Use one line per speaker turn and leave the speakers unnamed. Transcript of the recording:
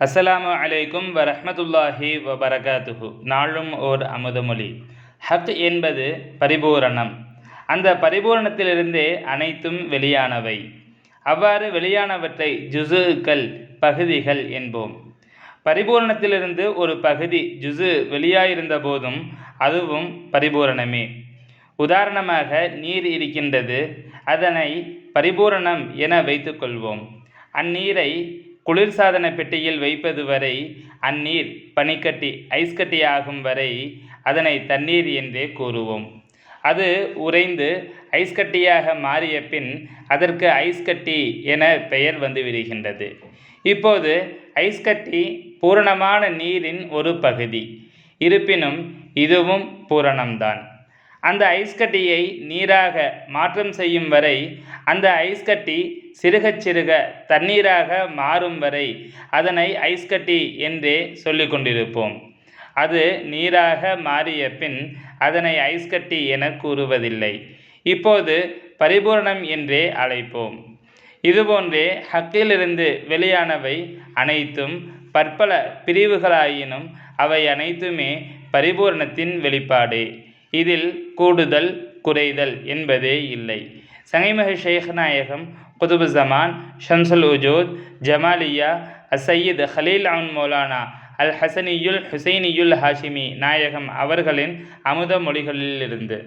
அஸ்ஸலாமு அலைக்கும் வரஹ்மத்துல்லாஹி வபரகாத்துஹு. நாளும் ஓர் அமுதமொழி ஹத் என்பது பரிபூரணம். அந்த பரிபூரணத்திலிருந்தே அனைத்தும் வெளியானவை. அவ்வாறு வெளியானவற்றை ஜுசுக்கள் பகுதிகள் என்போம். பரிபூரணத்திலிருந்து ஒரு பகுதி ஜுசு வெளியாயிருந்த போதும் அதுவும் பரிபூரணமே. உதாரணமாக நீர் இருக்கின்றது அதனை பரிபூரணம் என வைத்துக்கொள்வோம். அந்நீரை குளிர்சாதன பெட்டியில் வைப்பது வரை அந்நீர் பனிக்கட்டி ஐஸ் கட்டி ஆகும் வரை அதனை தண்ணீர் என்றே கூறுவோம். அது உறைந்து ஐஸ் கட்டியாக மாறிய பின் அதற்கு ஐஸ் கட்டி என பெயர் வந்து விடுகின்றது. இப்போது ஐஸ் கட்டி பூரணமான நீரின் ஒரு பகுதி. இருப்பினும் இதுவும் பூரணம்தான். அந்த ஐஸ்கட்டியை நீராக மாற்றம் செய்யும் வரை அந்த ஐஸ் கட்டி சிறுகச் சிறுக தண்ணீராக மாறும் வரை அதனை ஐஸ் கட்டி என்றே சொல்லிக் கொண்டிருப்போம். அது நீராக மாறிய பின் அதனை ஐஸ்கட்டி என கூறுவதில்லை. இப்போது பரிபூரணம் என்றே அழைப்போம். இதுபோன்றே ஹக்கிலிருந்து வெளியானவை அனைத்தும் பற்பல பிரிவுகளாயினும் அவை அனைத்துமே பரிபூரணத்தின் வெளிப்பாடே. இதில் கூடுதல் குறைதல் என்பதே இல்லை. சங்கைமக ஷேக் நாயகம் குதுபு ஜமான் ஷம்சுல் உஜூத் ஜமாலியா அசையீத் ஹலீல் அவுன் மௌலானா அல் ஹசனியுல் ஹுசைனியுல் ஹாஷிமி நாயகம் அவர்களின் அமுத மொழிகளிலிருந்து.